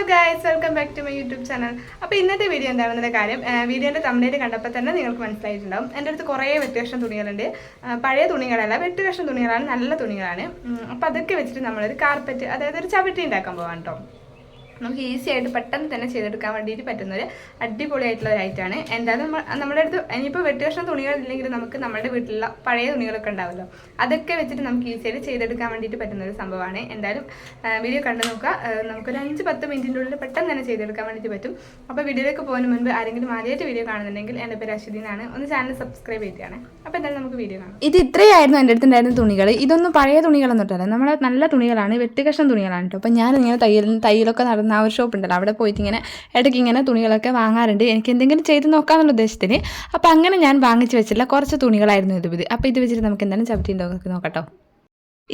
Hello guys welcome back to my YouTube channel അപ്പോൾ ഇന്നത്തെ video എന്താണെന്നുള്ള കാര്യം വീഡിയോന്റെ തമിഴിൽ കണ്ടപ്പോൾ തന്നെ നിങ്ങൾക്ക് മനസ്സിലായിട്ടുണ്ടാവും. എന്റെ അടുത്ത് കുറേ വെട്ടുകഷ്ണം തുണികളുണ്ട്. പഴയ തുണികളല്ല വെട്ടുകഷ്ണം തുണികളാണ് നല്ല തുണികളാണ്. അപ്പോൾ അതൊക്കെ വെച്ചിട്ട് നമ്മളൊരു കാർപ്പറ്റ് അതായത് ഒരു ചവിട്ടി ഉണ്ടാക്കാൻ പോകാം കേട്ടോ നമുക്ക് ഈസി ആയിട്ട് പെട്ടെന്ന് തന്നെ ചെയ്തെടുക്കാൻ വേണ്ടിയിട്ട് പറ്റുന്ന ഒരു അടിപൊളിയായിട്ടുള്ള ഒരു ഐറ്റമാണ് എന്തായാലും നമ്മ- നമ്മുടെ അടുത്ത് ഇനിയിപ്പോൾ തുണികൾ ഇല്ലെങ്കിൽ നമുക്ക് നമ്മുടെ വീട്ടിലുള്ള പഴയ തുണികളൊക്കെ ഉണ്ടാവുമല്ലോ അതൊക്കെ വെച്ചിട്ട് നമുക്ക് ഈസി ആയിട്ട് ചെയ്തെടുക്കാൻ വേണ്ടിയിട്ട് പറ്റുന്ന ഒരു സംഭവമാണ്. എന്തായാലും വീഡിയോ കണ്ടു നോക്കുക. നമുക്കൊരു അഞ്ച് പത്ത് മിനിറ്റിന്റെ ഉള്ളിൽ പെട്ടെന്ന് തന്നെ ചെയ്തെടുക്കാൻ വേണ്ടിയിട്ട് പറ്റും. അപ്പോൾ വീഡിയോയിലേക്ക് പോകുന്ന മുൻപ് ആരെങ്കിലും ആദ്യമായിട്ട് വീഡിയോ കാണുന്നുണ്ടെങ്കിൽ എന്റെ പേര് അശ്വതി എന്നാണ്. ഒന്ന് ചാനൽ സബ്സ്ക്രൈബ് ചെയ്തിട്ടാണ് അപ്പോൾ എന്തായാലും നമുക്ക് വീഡിയോ കാണാം. ഇത് ഇത്രയായിരുന്നു എന്റെ അടുത്തുണ്ടായിരുന്ന തുണികൾ ഇതൊന്നും പഴയ തുണികളൊന്നും ഇട്ടല്ല നമ്മളെ നല്ല തുണികളാണ്. വെട്ടുകഷ്ണം തുണികളാണ് കേട്ടോ. അപ്പോൾ ഞാൻ ഇങ്ങനെ തയ്യൽ തയ്യലൊക്കെ നടന്ന ആ ഒരു ഷോപ്പ് ഉണ്ടല്ലോ അവിടെ പോയിട്ട് ഇങ്ങനെ ഇടയ്ക്ക് ഇങ്ങനെ തുണികളൊക്കെ വാങ്ങാറുണ്ട്. എനിക്ക് എന്തെങ്കിലും ചെയ്ത് നോക്കാമെന്നുള്ള ഉദ്ദേശത്തിന് അപ്പോൾ അങ്ങനെ ഞാൻ വാങ്ങിച്ച് വെച്ചില്ല കുറച്ച് തുണികളായിരുന്നു ഇത് അപ്പോൾ ഇത് വെച്ചിട്ട് നമുക്ക് എന്തായാലും ചവിട്ടി നോക്കട്ടോ.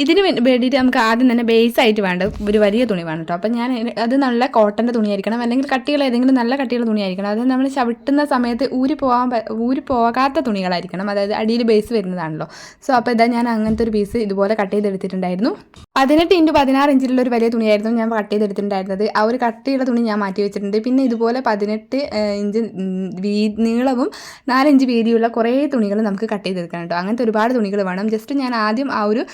ഇതിന് വേണ്ടിയിട്ട് നമുക്ക് ആദ്യം തന്നെ ബേസ് ആയിട്ട് വേണ്ട ഒരു വലിയ തുണി വേണം കേട്ടോ അപ്പം ഞാൻ അത് നല്ല കോട്ടന്റെ തുണിയായിരിക്കണം. അല്ലെങ്കിൽ കട്ടികൾ ഏതെങ്കിലും നല്ല കട്ടിയുള്ള തുണിയായിരിക്കണം. അത് നമ്മൾ ചവിട്ടുന്ന സമയത്ത് ഊരി പോകാൻ ഊരി പോകാത്ത തുണികളായിരിക്കണം. അതായത് അടിയിൽ ബേസ് വരുന്നതാണല്ലോ. സോ അപ്പോൾ ഇതാ ഞാൻ അങ്ങനത്തെ ഒരു പീസ് ഇതുപോലെ കട്ട് ചെയ്തെടുത്തിട്ടുണ്ടായിരുന്നു. പതിനെട്ട് ഇന്റു പതിനാറ് ഇഞ്ചിലുള്ള ഒരു വലിയ തുണിയായിരുന്നു ഞാൻ കട്ട് ചെയ്തെടുത്തിട്ടുണ്ടായിരുന്നത്. ആ ഒരു കട്ടിയുള്ള തുണി ഞാൻ മാറ്റി വെച്ചിട്ടുണ്ട്. പിന്നെ ഇതുപോലെ പതിനെട്ട് ഇഞ്ച് വീ നീളവും നാലഞ്ച് വീതിയുള്ള കുറേ തുണികൾ നമുക്ക് കട്ട് ചെയ്തെടുക്കണം കേട്ടോ അങ്ങനത്തെ ഒരുപാട് തുണികൾ വേണം. ജസ്റ്റ് ഞാൻ ആദ്യം ആ ഒരു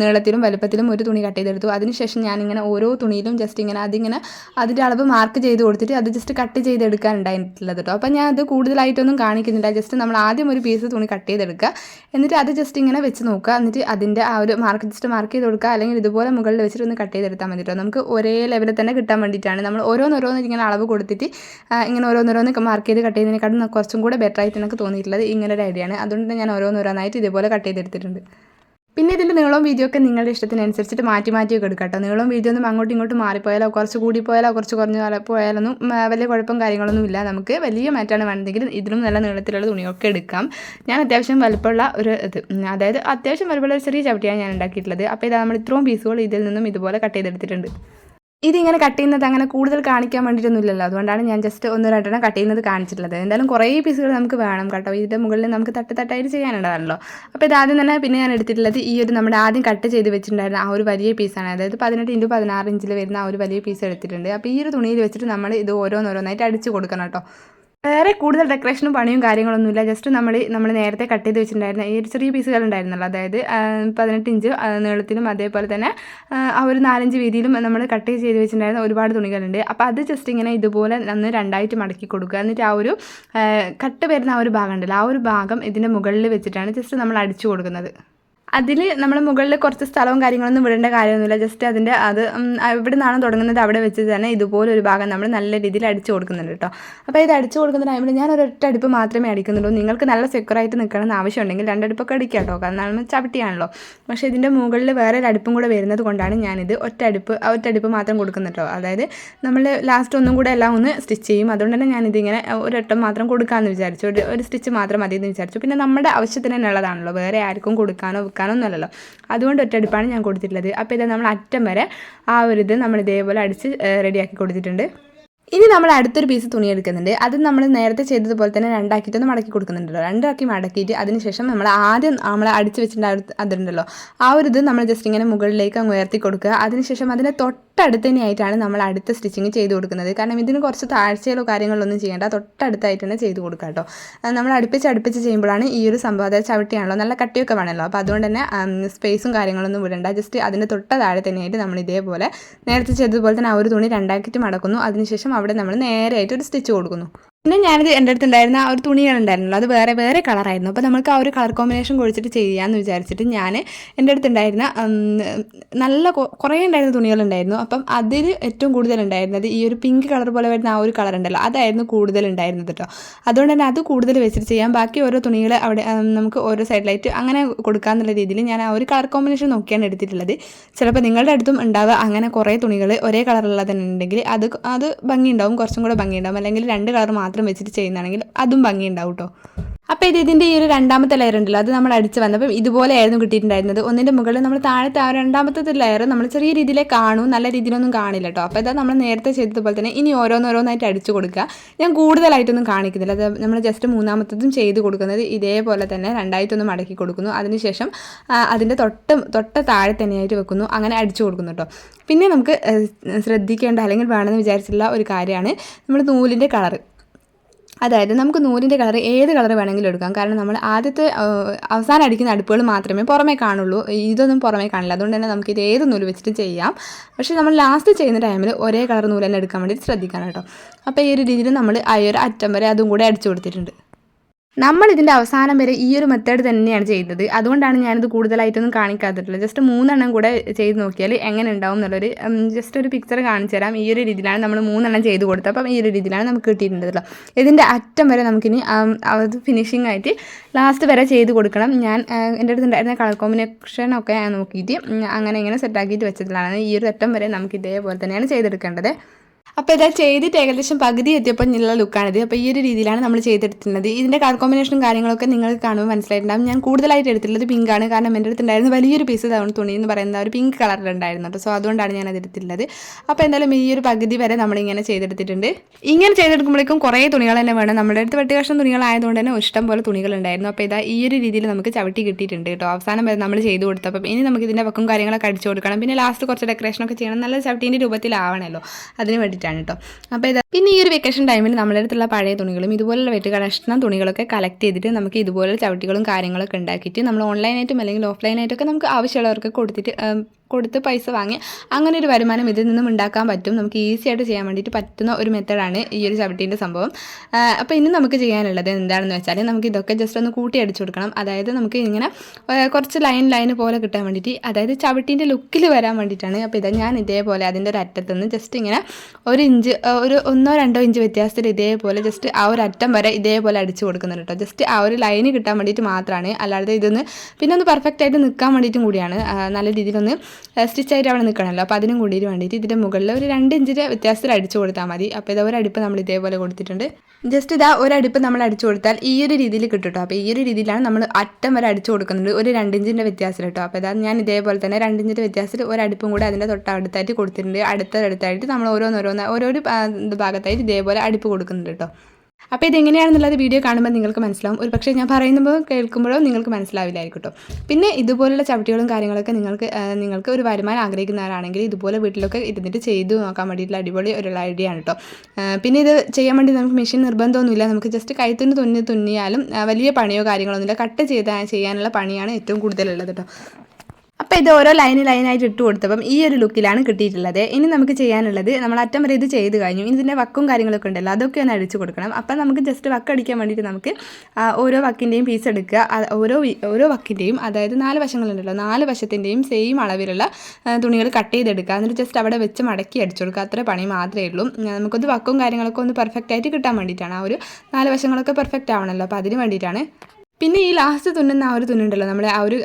നീളത്തിലും വലുപ്പത്തിലും ഒരു തുണി കട്ട് ചെയ്തെടുത്തു. അതിനുശേഷം ഞാനിങ്ങനെ ഓരോ തുണിയിലും ജസ്റ്റ് ഇങ്ങനെ അതിങ്ങനെ അതിന്റെ അളവ് മാർക്ക് ചെയ്ത് കൊടുത്തിട്ട് അത് ജസ്റ്റ് കട്ട് ചെയ്തെടുക്കാൻ ഉണ്ടായിട്ടുള്ളത് കേട്ടോ അപ്പോൾ ഞാൻ അത് കൂടുതലായിട്ടൊന്നും കാണിക്കുന്നില്ല. ജസ്റ്റ് നമ്മൾ ആദ്യം ഒരു പീസ് തുണി കട്ട് ചെയ്തെടുക്കുക. എന്നിട്ട് അത് ജസ്റ്റ് ഇങ്ങനെ വെച്ച് നോക്കുക. എന്നിട്ട് അതിന്റെ ആ ഒരു മാർക്ക് ജസ്റ്റ് മാർക്ക് ചെയ്ത് കൊടുക്കുക. അല്ലെങ്കിൽ ഇതുപോലെ മുകളിൽ വെച്ചിട്ട് ഒന്ന് കട്ട് ചെയ്തെടുത്താൽ മതി കേട്ടോ നമുക്ക് ഒരേ ലെവലിൽ തന്നെ കിട്ടാൻ വേണ്ടിയിട്ടാണ്. നമ്മൾ ഓരോന്നോരോന്ന് ഇങ്ങനെ അളവ് കൊടുത്തിട്ട് ഇങ്ങനെ ഓരോന്നോരോന്ന് മാർക്ക് ചെയ്ത് കട്ട് ചെയ്തതിനെക്കാട്ടും കുറച്ചും കൂടെ ബെറ്റർ ആയിട്ട് എനിക്ക് തോന്നിയിട്ടുള്ളത് ഇങ്ങനെ ഒരു ഐഡിയ ആണ്. അതുകൊണ്ട് ഞാൻ ഓരോന്നോരോന്നായിട്ട് ഇതുപോലെ കട്ട് ചെയ്തെടുത്തിട്ടുണ്ട്. പിന്നെ ഇതിന്റെ നീളവും വീതിയോ ഒക്കെ നിങ്ങളുടെ ഇഷ്ടത്തിനനുസരിച്ചിട്ട് മാറ്റി മാറ്റിയൊക്കെ എടുക്കാം കേട്ടോ നീളവും വീതിയോ ഒന്നും അങ്ങോട്ടും ഇങ്ങോട്ടും മാറിപ്പോയാലോ കുറച്ച് കൂടി പോയാലോ കുറച്ച് കുറഞ്ഞ് പോയാലൊന്നും വലിയ കുഴപ്പം കാര്യങ്ങളൊന്നും ഇല്ല. നമുക്ക് വലിയ മാറ്റാണ് വേണമെങ്കിൽ ഇതിലും നല്ല നീളത്തിലുള്ള തുണിയൊക്കെ എടുക്കാം. ഞാൻ അത്യാവശ്യം വലുപ്പമുള്ള ഒരു ഇത് അതായത് അത്യാവശ്യം വലുപ്പമുള്ള ഒരു ചെറിയ ചവിട്ടിയാണ് ഞാൻ ഉണ്ടാക്കിയിട്ടുള്ളത്. അപ്പോൾ ഇതാ നമ്മൾ ഇത്രയും പീസുകൾ ഇതിൽ നിന്നും ഇതുപോലെ കട്ട് ചെയ്തെടുത്തിട്ടുണ്ട്. ഇതിങ്ങനെ കട്ട് ചെയ്യുന്നത് അങ്ങനെ കൂടുതൽ കാണിക്കാൻ വേണ്ടിയിട്ടൊന്നുമില്ലല്ലോ. അതുകൊണ്ടാണ് ഞാൻ ജസ്റ്റ് ഒന്ന് രണ്ടെണ്ണം കട്ട് ചെയ്യുന്നത് കാണിച്ചിട്ടുള്ളത്. എന്തായാലും കുറേ പീസുകൾ നമുക്ക് വേണം കേട്ടോ. ഇതിന്റെ മുകളിൽ നമുക്ക് തട്ട് തട്ടായിട്ട് ചെയ്യാനുണ്ടാണല്ലോ അപ്പോൾ ഇത് ആദ്യം തന്നെ പിന്നെ ഞാൻ എടുത്തിട്ടുള്ളത് ഈ ഒരു നമ്മുടെ ആദ്യം കട്ട് ചെയ്ത് വെച്ചിട്ടുണ്ടായിരുന്ന ആ ഒരു വലിയ പീസാണ് അതായത് പതിനെട്ട് ഇന്റു പതിനാറ് ഇഞ്ചിൽ വരുന്ന ആ ഒരു വലിയ പീസ് എടുത്തിട്ടുണ്ട്. അപ്പോൾ ഈ ഒരു തുണിയിൽ വെച്ചിട്ട് നമ്മൾ ഇത് ഓരോന്നോരോന്നായിട്ട് അടിച്ച് കൊടുക്കണം കേട്ടോ. വേറെ കൂടുതൽ ഡെക്കറേഷനും പണിയും കാര്യങ്ങളൊന്നുമില്ല. ജസ്റ്റ് നമ്മൾ നമ്മൾ നേരത്തെ കട്ട് ചെയ്ത് വെച്ചിട്ടുണ്ടായിരുന്ന ഈ ഒരു ചെറിയ പീസുകൾ ഉണ്ടായിരുന്നല്ലോ. അതായത് പതിനെട്ട് ഇഞ്ച് നീളത്തിലും അതേപോലെ തന്നെ ആ, ഒരു നാലഞ്ച് വീതിയിലും നമ്മൾ കട്ട് ചെയ്ത് വെച്ചിട്ടുണ്ടായിരുന്ന ഒരുപാട് തുണികളുണ്ട്. അപ്പോൾ അത് ജസ്റ്റ് ഇങ്ങനെ ഇതുപോലെ ഒന്ന് രണ്ടായിട്ട് മടക്കി കൊടുക്കുക. എന്നിട്ട് ആ ഒരു കട്ട് വരുന്ന ആ ഒരു ഭാഗം ഉണ്ടല്ലോ. ആ ഒരു ഭാഗം ഇതിന്റെ മുകളിൽ വെച്ചിട്ടാണ് ജസ്റ്റ് നമ്മൾ അടിച്ചു കൊടുക്കുന്നത്. അതിൽ നമ്മൾ മുകളിൽ കുറച്ച് സ്ഥലവും കാര്യങ്ങളൊന്നും വിടേണ്ട കാര്യമൊന്നുമില്ല. ജസ്റ്റ് അതിന്റെ അത് എവിടെ നിന്നാണ് തുടങ്ങുന്നത്. അവിടെ വെച്ച് തന്നെ ഇതുപോലെ ഒരു ഭാഗം നമ്മൾ നല്ല രീതിയിൽ അടിച്ചു കൊടുക്കുന്നുണ്ട് കേട്ടോ. അപ്പോൾ ഇത് അടിച്ചു കൊടുക്കുന്ന ടൈമിൽ ഞാൻ ഒരൊറ്റ അടുപ്പ് മാത്രമേ അടിക്കുന്നുള്ളൂ. നിങ്ങൾക്ക് നല്ല സെക്യൂറായിട്ട് നിൽക്കണമെന്ന് ആവശ്യമുണ്ടെങ്കിൽ രണ്ടടുപ്പൊക്കെ അടിക്കുക കേട്ടോ. കാരണം നമ്മൾ ചവിട്ടിയാണല്ലോ. പക്ഷേ ഇതിന്റെ മുകളിൽ വേറെ ഒരു അടുപ്പും കൂടെ വരുന്നത് കൊണ്ടാണ് ഞാനിത് ഒറ്റ അടുപ്പ് ഒറ്റ അടുപ്പ് മാത്രം കൊടുക്കുന്നത് കേട്ടോ. അതായത് നമ്മൾ ലാസ്റ്റ് ഒന്നും കൂടെ എല്ലാം ഒന്ന് സ്റ്റിച്ച് ചെയ്യും. അതുകൊണ്ട് തന്നെ ഞാനിതിങ്ങനെ ഒരൊറ്റം മാത്രം കൊടുക്കാമെന്ന് വിചാരിച്ചു. ഒരു സ്റ്റിച്ച് മാത്രം മതി എന്ന് വിചാരിച്ചു. പിന്നെ നമ്മുടെ ആവശ്യത്തിന് തന്നെ ഉള്ളതാണല്ലോ. വേറെ ആർക്കും കൊടുക്കാനോ വിൽക്കാനോ ഒന്നുമല്ലല്ലോ അതുകൊണ്ട് ഒറ്റടുപ്പാണ് ഞാൻ കൊടുത്തിട്ടുള്ളത്. അപ്പോൾ ഇത് നമ്മൾ അറ്റം വരെ ആ ഒരു ഇത് നമ്മൾ ഇതേപോലെ അടിച്ച് റെഡിയാക്കി കൊടുത്തിട്ടുണ്ട്. ഇനി നമ്മൾ അടുത്തൊരു പീസ് തുണി എടുക്കുന്നുണ്ട്. അത് നമ്മൾ നേരത്തെ ചെയ്തതുപോലെ തന്നെ രണ്ടാക്കിയിട്ടൊന്ന് മടക്കി കൊടുക്കുന്നുണ്ടല്ലോ. രണ്ടാക്കി മടക്കിയിട്ട് അതിനുശേഷം നമ്മൾ ആദ്യം നമ്മൾ അടിച്ച് വെച്ചിട്ടുണ്ട് അതുണ്ടല്ലോ. ആ ഒരു ഇത് നമ്മൾ ജസ്റ്റ് ഇങ്ങനെ മുകളിലേക്ക് അങ്ങ് ഉയർത്തി കൊടുക്കുക. അതിനുശേഷം അതിന്റെ തൊട്ടടുത്ത് തന്നെയായിട്ടാണ് നമ്മൾ അടുത്ത സ്റ്റിച്ചിങ് ചെയ്ത് കൊടുക്കുന്നത്. കാരണം ഇതിന് കുറച്ച് താഴ്ചയിലോ കാര്യങ്ങളൊന്നും ചെയ്യേണ്ട. തൊട്ടടുത്തായിട്ട് തന്നെ ചെയ്ത് കൊടുക്കുക കേട്ടോ. നമ്മൾ അടുപ്പിച്ച് അടുപ്പിച്ച് ചെയ്യുമ്പോഴാണ് ഈ ഒരു സംഭവം. അതായത് ചവിട്ടിയാണല്ലോ. നല്ല കട്ടിയൊക്കെ വേണമല്ലോ. അപ്പോൾ അതുകൊണ്ട് തന്നെ സ്പേസും കാര്യങ്ങളൊന്നും വിടണ്ട. ജസ്റ്റ് അതിന്റെ തൊട്ട താഴെ തന്നെയായിട്ട് നമ്മൾ ഇതേപോലെ നേരത്തെ ചെയ്തതുപോലെ തന്നെ ആ ഒരു തുണി രണ്ടാക്കിയിട്ട് മടക്കുന്നു. അതിനുശേഷം അവിടെ നമ്മൾ നേരെയായിട്ട് ഒരു സ്റ്റിച്ച് കൊടുക്കുന്നു. പിന്നെ ഞാനിത് എന്റെ അടുത്ത് ഉണ്ടായിരുന്ന ആ ഒരു തുണികളുണ്ടായിരുന്നല്ലോ. അത് വേറെ വേറെ കളറായിരുന്നു. അപ്പോൾ നമുക്ക് ആ ഒരു കളർ കോമ്പിനേഷൻ കുഴിച്ചിട്ട് ചെയ്യാമെന്ന് വിചാരിച്ചിട്ട് ഞാൻ എന്റെ അടുത്തുണ്ടായിരുന്ന നല്ല കുറേ ഉണ്ടായിരുന്ന തുണികളുണ്ടായിരുന്നു. അപ്പം അതിൽ ഏറ്റവും കൂടുതൽ ഉണ്ടായിരുന്നത് ഈ ഒരു പിങ്ക് കളർ പോലെ വരുന്ന ആ ഒരു കളർ ഉണ്ടല്ലോ അതായിരുന്നു കൂടുതൽ ഉണ്ടായിരുന്നത് കേട്ടോ അതുകൊണ്ട് തന്നെ അത് കൂടുതൽ വെച്ചിട്ട് ചെയ്യാം. ബാക്കി ഓരോ തുണികൾ അവിടെ നമുക്ക് ഓരോ സൈഡിലായിട്ട് അങ്ങനെ കൊടുക്കാമെന്നുള്ള രീതിയിൽ ഞാൻ ആ ഒരു കളർ കോമ്പിനേഷൻ നോക്കിയാണ് എടുത്തിട്ടുള്ളത്. ചിലപ്പോൾ നിങ്ങളുടെ അടുത്തും ഉണ്ടാവുക അങ്ങനെ കുറേ തുണികൾ ഒരേ കളറുള്ളതന്നെ ഉണ്ടെങ്കിൽ അത് അത് ഭംഗിയുണ്ടാവും കുറച്ചും കൂടെ ഭംഗിയുണ്ടാവും. അല്ലെങ്കിൽ രണ്ട് കളർ വെച്ചിട്ട് ചെയ്യുന്നതാണെങ്കിൽ അതും ഭംഗിയുണ്ടാവും കേട്ടോ അപ്പോൾ ഇത് ഇതിന്റെ ഈ ഒരു രണ്ടാമത്തെ ലെയർ ഉണ്ടല്ലോ അത് നമ്മൾ അടിച്ച് വന്നപ്പോൾ ഇതുപോലെയായിരുന്നു കിട്ടിയിട്ടുണ്ടായിരുന്നത്. ഒന്നിന്റെ മുകളിൽ നമ്മൾ താഴത്തെ ആ രണ്ടാമത്തെ ലെയർ നമ്മൾ ചെറിയ രീതിയിലേ കാണും നല്ല രീതിയിലൊന്നും കാണില്ല കേട്ടോ അപ്പോൾ ഇതാ നമ്മൾ നേരത്തെ ചെയ്തതുപോലെ തന്നെ ഇനി ഓരോന്നോരോന്നായിട്ട് അടിച്ചു കൊടുക്കുക. ഞാൻ കൂടുതലായിട്ടൊന്നും കാണിക്കുന്നില്ല. അത് നമ്മൾ ജസ്റ്റ് മൂന്നാമത്തതും ചെയ്ത് കൊടുക്കുന്നത് ഇതേപോലെ തന്നെ രണ്ടായിട്ടൊന്ന് മടക്കി കൊടുക്കുന്നു. അതിനുശേഷം അതിന്റെ തൊട്ട് തൊട്ട താഴെ തന്നെയായിട്ട് വെക്കുന്നു. അങ്ങനെ അടിച്ചു കൊടുക്കുന്നു കേട്ടോ പിന്നെ നമുക്ക് ശ്രദ്ധിക്കേണ്ട അല്ലെങ്കിൽ വേണമെന്ന് വിചാരിച്ചിട്ടുള്ള ഒരു കാര്യമാണ് നമ്മൾ നൂലിന്റെ കളറ് അതായത് നമുക്ക് നൂലിന്റെ കളർ ഏത് കളർ വേണമെങ്കിലും എടുക്കാം. കാരണം നമ്മൾ ആദ്യത്തെ അവസാനം അടിക്കുന്ന അടുപ്പുകൾ മാത്രമേ പുറമേ കാണുള്ളൂ. ഇതൊന്നും പുറമേ കാണില്ല. അതുകൊണ്ട് തന്നെ നമുക്ക് ഇത് ഏത് നൂൽ വെച്ചിട്ട് ചെയ്യാം. പക്ഷേ നമ്മൾ ലാസ്റ്റ് ചെയ്യുന്ന ടൈമിൽ ഒരേ കളർ നൂൽ തന്നെ എടുക്കാൻ വേണ്ടി ശ്രദ്ധിക്കണം കേട്ടോ. അപ്പോൾ ഈ ഒരു രീതിയിൽ നമ്മൾ ആ ഒരു അറ്റം വരെ അതും കൂടെ അടിച്ചു കൊടുത്തിട്ടുണ്ട്. നമ്മൾ ഇതിന്റെ അവസാനം വരെ ഈ ഒരു മെത്തേഡ് തന്നെയാണ് ചെയ്തത്. അതുകൊണ്ടാണ് ഞാനിത് കൂടുതലായിട്ടൊന്നും കാണിക്കാത്തിട്ടുള്ളത് ജസ്റ്റ് മൂന്നെണ്ണം കൂടെ ചെയ്ത് നോക്കിയാൽ എങ്ങനെ ഉണ്ടാവും എന്നുള്ളൊരു ജസ്റ്റ് ഒരു പിക്ചർ കാണിച്ചു തരാം. ഈ ഒരു രീതിയിലാണ് നമ്മൾ മൂന്നെണ്ണം ചെയ്ത് കൊടുത്തത്. അപ്പം ഈ ഒരു രീതിയിലാണ് നമുക്ക് കിട്ടിയിട്ടുണ്ടല്ലോ. ഇതിന്റെ അറ്റം വരെ നമുക്കിനി അത് ഫിനിഷിംഗ് ആയിട്ട് ലാസ്റ്റ് വരെ ചെയ്ത് കൊടുക്കണം. ഞാൻ എന്റെ അടുത്ത് ഉണ്ടായിരുന്ന കളർ കോമ്പിനേഷൻ ഒക്കെ ഞാൻ നോക്കിയിട്ട് അങ്ങനെ ഇങ്ങനെ സെറ്റാക്കിയിട്ട് വെച്ചിട്ടുള്ളതാണ് ഈ ഒരു അറ്റം വരെ നമുക്ക് ഇതേപോലെ തന്നെയാണ് ചെയ്തെടുക്കേണ്ടത്. അപ്പോൾ ഇതാ ചെയ്തിട്ട് ഏകദേശം പകുതി എത്തിയപ്പോൾ ഉള്ള ലുക്കാണിത് അപ്പോൾ ഈ ഒരു രീതിയിലാണ് നമ്മൾ ചെയ്തെടുത്തിരുന്നത്. ഇതിന്റെ കളർ കോമ്പിനേഷനും കാര്യങ്ങളൊക്കെ നിങ്ങൾക്ക് കാണുമ്പോൾ മനസ്സിലായിട്ടുണ്ടാകും ഞാൻ കൂടുതലായിട്ട് എടുത്തിട്ടുള്ളത് പിങ്കാണ് കാരണം എന്റെ അടുത്തുണ്ടായിരുന്ന വലിയൊരു പീസ് തവണ തുണി എന്ന് പറയുന്ന ഒരു പിങ്ക് കളറിലുണ്ടായിരുന്നു കേട്ടോ സോ അതുകൊണ്ടാണ് ഞാൻ അത് എടുത്തിട്ടുള്ളത്. അപ്പോൾ എന്തായാലും ഈ ഒരു പകുതി വരെ നമ്മളിങ്ങനെ ചെയ്തെടുത്തിട്ടുണ്ട്. ഇങ്ങനെ ചെയ്തെടുക്കുമ്പോഴേക്കും കുറേ തുണികൾ തന്നെ വേണം. നമ്മുടെ അടുത്ത് വെട്ട് കഷ്ണം തുണികളായതുകൊണ്ട് തന്നെ ഇഷ്ടം പോലെ തുണികളുണ്ടായിരുന്നു അപ്പോൾ ഇതാ ഈ ഒരു രീതിയിൽ നമുക്ക് ചവിട്ടി കിട്ടിയിട്ടുണ്ട് കേട്ടോ. അവസാനം വരെ നമ്മൾ ചെയ്ത് കൊടുത്തപ്പോൾ ഇനി നമുക്ക് ഇതിന്റെ വക്കും കാര്യങ്ങളൊക്കെ അടിച്ചു കൊടുക്കണം. പിന്നെ ലാസ്റ്റ് കുറച്ച് ഡെക്കറേഷനൊക്കെ ചെയ്യണം. നല്ല ചവിട്ടീന്റെ രൂപത്തിലാവണമല്ലോ അതിന് വേണ്ടിയിട്ടാണ് കേട്ടോ അപ്പോൾ ഇത് പിന്നെ ഈ ഒരു വെക്കേഷൻ ടൈമിൽ നമ്മുടെ അടുത്തുള്ള പഴയ തുണികളും ഇതുപോലുള്ള വെട്ട് കഷ്ണം തുണികളൊക്കെ കളക്ട് ചെയ്തിട്ട് നമുക്ക് ഇതുപോലെ ചവിട്ടികളും കാര്യങ്ങളൊക്കെ ഉണ്ടാക്കിയിട്ട് നമ്മൾ ഓൺലൈനായിട്ടും അല്ലെങ്കിൽ ഓഫ്ലൈനായിട്ടൊക്കെ നമുക്ക് ആവശ്യമുള്ളവർക്ക് കൊടുത്തിട്ട് കൊടുത്ത് പൈസ വാങ്ങി അങ്ങനെ ഒരു വരുമാനം ഇതിൽ നിന്നും ഉണ്ടാക്കാൻ പറ്റും. നമുക്ക് ഈസി ആയിട്ട് ചെയ്യാൻ വേണ്ടിയിട്ട് പറ്റുന്ന ഒരു മെത്തേഡാണ് ഈ ഒരു ചവിട്ടീന്റെ സംഭവം. അപ്പോൾ ഇനി നമുക്ക് ചെയ്യാനുള്ളത് എന്താണെന്ന് വെച്ചാൽ നമുക്ക് ഇതൊക്കെ ജസ്റ്റ് ഒന്ന് കൂട്ടി അടിച്ചു കൊടുക്കണം. അതായത് നമുക്ക് ഇങ്ങനെ കുറച്ച് ലൈൻ ലൈൻ പോലെ കിട്ടാൻ വേണ്ടിയിട്ട് അതായത് ചവിട്ടീന്റെ ലുക്കിൽ വരാൻ വേണ്ടിയിട്ടാണ്. അപ്പോൾ ഇതാ ഞാൻ ഇതേപോലെ അതിന്റെ ഒരു അറ്റത്ത് നിന്ന് ജസ്റ്റ് ഇങ്ങനെ ഒരു ഇഞ്ച് ഒരു ഒന്നോ രണ്ടോ ഇഞ്ച് വ്യത്യാസത്തിൽ ഇതേപോലെ ജസ്റ്റ് ആ ഒരു അറ്റം വരെ ഇതേപോലെ അടിച്ചു കൊടുക്കുന്നുണ്ട് കേട്ടോ. ജസ്റ്റ് ആ ഒരു ലൈന് കിട്ടാൻ വേണ്ടിയിട്ട് മാത്രമാണ്. അല്ലാതെ ഇതൊന്ന് പിന്നെ ഒന്ന് പെർഫെക്റ്റ് ആയിട്ട് നിൽക്കാൻ വേണ്ടിയിട്ടും കൂടിയാണ്. നല്ല രീതിയിലൊന്ന് സ്റ്റിച്ച് ആയിട്ട് അവിടെ നിൽക്കണമല്ലോ അപ്പോൾ അതിനും കൂടിയിട്ട് വേണ്ടിയിട്ട് ഇതിന്റെ മുകളിൽ ഒരു രണ്ട് ഇഞ്ചിന്റെ വ്യത്യാസത്തിൽ അടിച്ചു കൊടുത്താൽ മതി. അപ്പോൾ ഇതാ ഒരു അടുപ്പ് നമ്മൾ ഇതേപോലെ കൊടുത്തിട്ടുണ്ട്. ജസ്റ്റ് ഇതാ ഒരു അടുപ്പ് നമ്മൾ അടിച്ചു കൊടുത്താൽ ഈ ഒരു രീതിയിൽ കിട്ടും കേട്ടോ. അപ്പോൾ ഈ ഒരു രീതിയിലാണ് നമ്മൾ അറ്റം വരെ അടിച്ചു കൊടുക്കുന്നത്. ഒരു രണ്ട് ഇഞ്ചിന്റെ വ്യത്യാസം കേട്ടോ. അപ്പോൾ ഇതാ ഞാൻ ഇതേപോലെ തന്നെ രണ്ട് ഇഞ്ചിന്റെ വ്യത്യാസത്തിൽ ഒരു അടുപ്പും കൂടെ അതിന്റെ തൊട്ടടുത്തായിട്ട് കൊടുത്തിട്ടുണ്ട്. അടുത്തടുത്തായിട്ട് നമ്മൾ ഓരോന്നോരോന്ന് ഓരോരോ ആ, ഭാഗത്തായിട്ട് ഇതേപോലെ അടുപ്പ് കൊടുക്കുന്നുണ്ട് കേട്ടോ. അപ്പോൾ ഇതെങ്ങനെയാണെന്നുള്ളത് വീഡിയോ കാണുമ്പോൾ നിങ്ങൾക്ക് മനസ്സിലാവും. ഒരു പക്ഷേ ഞാൻ പറയുമ്പോൾ കേൾക്കുമ്പോഴോ നിങ്ങൾക്ക് മനസ്സിലാവില്ലായിരിക്കും കേട്ടോ പിന്നെ ഇതുപോലുള്ള ചവിട്ടികളും കാര്യങ്ങളൊക്കെ നിങ്ങൾക്ക് നിങ്ങൾക്ക് ഒരു വരുമാനം ആഗ്രഹിക്കുന്നവരാണെങ്കിൽ ഇതുപോലെ വീട്ടിലൊക്കെ ഇരുന്നിട്ട് ചെയ്തു നോക്കാൻ വേണ്ടിയിട്ടുള്ള അടിപൊളി ഒരു ഐഡിയ ആണ് കേട്ടോ പിന്നെ ഇത് ചെയ്യാൻ വേണ്ടി നമുക്ക് മെഷീൻ നിർബന്ധമൊന്നുമില്ല. നമുക്ക് ജസ്റ്റ് കൈത്തുന്ന് തുന്നി തുന്നിയാലും വലിയ പണിയോ കാര്യങ്ങളൊന്നുമില്ല കട്ട് ചെയ്ത് ചെയ്യാനുള്ള പണിയാണ് ഏറ്റവും കൂടുതലുള്ളത് കേട്ടോ ഇത് ഓരോ ലൈന് ലൈനായിട്ട് ഇട്ട് കൊടുത്തപ്പം ഈ ഒരു ലുക്കിലാണ് കിട്ടിയിട്ടുള്ളത്. ഇനി നമുക്ക് ചെയ്യാനുള്ളത് നമ്മൾ അറ്റം വരെ ഇത് ചെയ്ത് കഴിഞ്ഞു. ഇതിന്റെ വക്കും കാര്യങ്ങളൊക്കെ ഉണ്ടല്ലോ അതൊക്കെ ഒന്ന് അടിച്ചു കൊടുക്കണം. അപ്പം നമുക്ക് ജസ്റ്റ് വക്ക് അടിക്കാൻ വേണ്ടിയിട്ട് നമുക്ക് ഓരോ വക്കിന്റെയും പീസ് എടുക്കുക. ഓരോ ഓരോ വക്കിന്റെയും അതായത് നാല് വശങ്ങളുണ്ടല്ലോ നാല് വശത്തിന്റെയും സെയിം അളവിലുള്ള തുണികൾ കട്ട് ചെയ്തെടുക്കുക. എന്നിട്ട് ജസ്റ്റ് അവിടെ വെച്ച് മടക്കി അടിച്ചു കൊടുക്കുക. അത്ര പണി മാത്രമേ ഉള്ളൂ. നമുക്കൊന്ന് വക്കും കാര്യങ്ങളൊക്കെ ഒന്ന് പെർഫെക്റ്റ് ആയിട്ട് കിട്ടാൻ വേണ്ടിയിട്ടാണ്. ആ ഒരു നാല് വശങ്ങളൊക്കെ പെർഫെക്റ്റ് ആവണമല്ലോ അപ്പോൾ അതിന് വേണ്ടിയിട്ടാണ് പിന്നെ ഈ ലാസ്റ്റ് തുന്നുന്ന ആ ഒരു തുന്നുണ്ടല്ലോ നമ്മൾ ആ ഒരു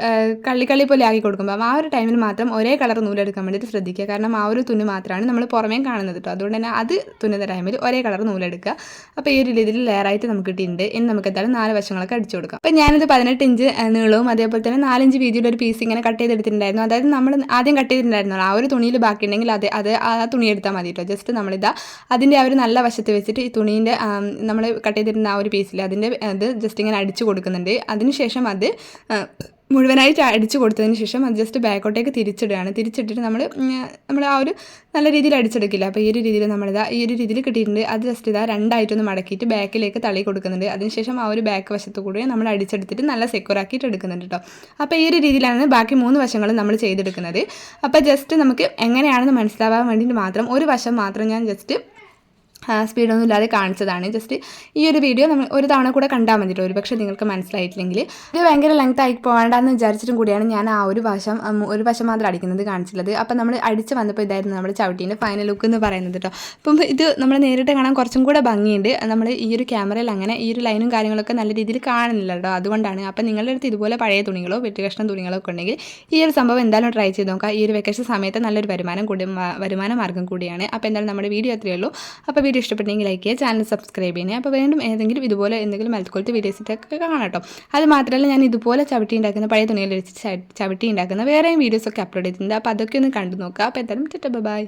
കള്ളിക്കള്ളി പോലെ ആക്കി കൊടുക്കുമ്പോൾ ആ ഒരു ടൈമിൽ മാത്രം ഒരേ കളർ നൂലെടുക്കാൻ വേണ്ടിയിട്ട് ശ്രദ്ധിക്കുക. കാരണം ആ ഒരു തുന്നു മാത്രമാണ് നമ്മൾ പുറമേ കാണുന്നത് കേട്ടോ അതുകൊണ്ട് തന്നെ അത് തുന്നുന്ന ടൈമിൽ ഒരേ കളർ നൂലെടുക്കുക. അപ്പോൾ ഈ ഒരു രീതിയിൽ ലെയറായിട്ട് നമുക്ക് കിട്ടിയിട്ടുണ്ട്. ഇനി നമുക്ക് എന്തായാലും നാല് വശങ്ങളൊക്കെ അടിച്ചു കൊടുക്കാം. അപ്പോൾ ഞാനിത് പതിനെട്ട് ഇഞ്ച് നീളവും അതേപോലെ തന്നെ നാലഞ്ച് വീതിയുടെ ഒരു പീസ് ഇങ്ങനെ കട്ട് ചെയ്തെടുത്തിട്ടുണ്ടായിരുന്നു. അതായത് നമ്മൾ ആദ്യം കട്ട് ചെയ്തിട്ടുണ്ടായിരുന്നു ആ ഒരു തുണിയിൽ ബാക്കിയുണ്ടെങ്കിൽ അത് അത് ആ തുണി എടുത്താൽ മതി കേട്ടോ ജസ്റ്റ് നമ്മളിതാ അതിന്റെ ആ ഒരു നല്ല വശത്ത് വെച്ചിട്ട് ഈ തുണീന്റെ നമ്മൾ കട്ട് ചെയ്തിരുന്ന ആ ഒരു പീസിൽ അതിന്റെ അത് ജസ്റ്റ് ഇങ്ങനെ അടിച്ചു കൊടുക്കുന്നുണ്ട്. അതിനുശേഷം അത് മുഴുവനായിട്ട് അടിച്ചു കൊടുത്തതിന് ശേഷം അത് ജസ്റ്റ് ബാക്കോട്ടേക്ക് തിരിച്ചിടുകയാണ്. തിരിച്ചിട്ടിട്ട് നമ്മൾ നമ്മൾ ആ ഒരു നല്ല രീതിയിൽ അടിച്ചെടുക്കില്ല. അപ്പോൾ ഈ ഒരു രീതിയിൽ നമ്മളിതാ ഈ ഒരു രീതിയിൽ കിട്ടിയിട്ടുണ്ട്. അത് ജസ്റ്റ് ഇതാ രണ്ടായിട്ടൊന്ന് മടക്കിയിട്ട് ബാക്കിലേക്ക് തള്ളി കൊടുക്കുന്നുണ്ട്. അതിനുശേഷം ആ ഒരു ബാക്ക് വശത്ത് കൂടി നമ്മൾ അടിച്ചെടുത്തിട്ട് നല്ല സെക്യൂർ ആക്കിയിട്ട് എടുക്കുന്നുണ്ട് കേട്ടോ അപ്പോൾ ഈ ഒരു രീതിയിലാണ് ബാക്കി മൂന്ന് വശങ്ങളും നമ്മൾ ചെയ്തെടുക്കുന്നത്. അപ്പോൾ ജസ്റ്റ് നമുക്ക് എങ്ങനെയാണെന്ന് മനസ്സിലാവാൻ വേണ്ടിയിട്ട് മാത്രം ഒരു വശം മാത്രം ഞാൻ ജസ്റ്റ് സ്പീഡൊന്നും ഇല്ലാതെ കാണിച്ചതാണ്. ജസ്റ്റ് ഈ ഒരു വീഡിയോ നമ്മൾ ഒരു തവണ കൂടെ കണ്ടാൽ മതിട്ടോ ഒരു പക്ഷേ നിങ്ങൾക്ക് മനസ്സിലായിട്ടില്ലെങ്കിൽ. ഇത് ഭയങ്കര ലെങ്ത് ആയി പോകണ്ടെന്ന് വിചാരിച്ചിട്ടും കൂടിയാണ് ഞാൻ ആ ഒരു വശം ഒരു വശം മാത്രം അടിക്കുന്നത് കാണിച്ചുള്ളത് അപ്പം നമ്മൾ അടിച്ച് വന്നപ്പോൾ ഇതായിരുന്നു നമ്മുടെ ചവിട്ടീന്റെ ഫൈനൽ ലുക്ക് എന്ന് പറയുന്നത് കേട്ടോ. അപ്പം ഇത് നമ്മൾ നേരിട്ട് കാണാൻ കുറച്ചും കൂടെ ഭംഗിയുണ്ട്. നമ്മൾ ഈ ഒരു ക്യാമറയിൽ അങ്ങനെ ഈ ഒരു ലൈനും കാര്യങ്ങളൊക്കെ നല്ല രീതിയിൽ കാണുന്നില്ല കേട്ടോ. അതുകൊണ്ടാണ്. അപ്പം നിങ്ങളുടെ അടുത്ത് ഇതുപോലെ പഴയ തുണികളോ വെട്ടുകഷ്ണം തുണികളോ ഒക്കെ ഉണ്ടെങ്കിൽ ഈ ഒരു സംഭവം എന്തായാലും ട്രൈ ചെയ്ത് നോക്കാം ഈ ഒരു വെക്കേഷൻ സമയത്ത് നല്ലൊരു വരുമാനം കൂടി വരുമാന മാർഗം കൂടിയാണ്. അപ്പോൾ എന്തായാലും നമ്മുടെ വീഡിയോ അത്രയേ ഉള്ളൂ. അപ്പോൾ വീഡിയോ ഇഷ്ടപ്പെട്ടെങ്കിൽ ലൈക്ക് ചെയ്യുക ചാനൽ സബ്സ്ക്രൈബ് ചെയ്യുക. അപ്പോൾ വീണ്ടും ഏതെങ്കിലും ഇതുപോലെ എന്തെങ്കിലും ഹെൽത്ത് ക്വാളിറ്റി വീഡിയോസിട്ടൊക്കെ കാണാം കേട്ടോ അത് മാത്രമല്ല ഞാൻ ഇതുപോലെ ചവിട്ടി ഉണ്ടാക്കുന്ന പഴയ തുണികൾ വെച്ച് ചവിട്ടി ഉണ്ടാക്കുന്ന വേറെയും വീഡിയോസൊക്കെ അപ്ലോഡ് ചെയ്തിട്ടുണ്ട്. അപ്പോൾ അതൊക്കെ ഒന്ന് കണ്ടു നോക്കുക. അപ്പോൾ എന്തായാലും ബൈ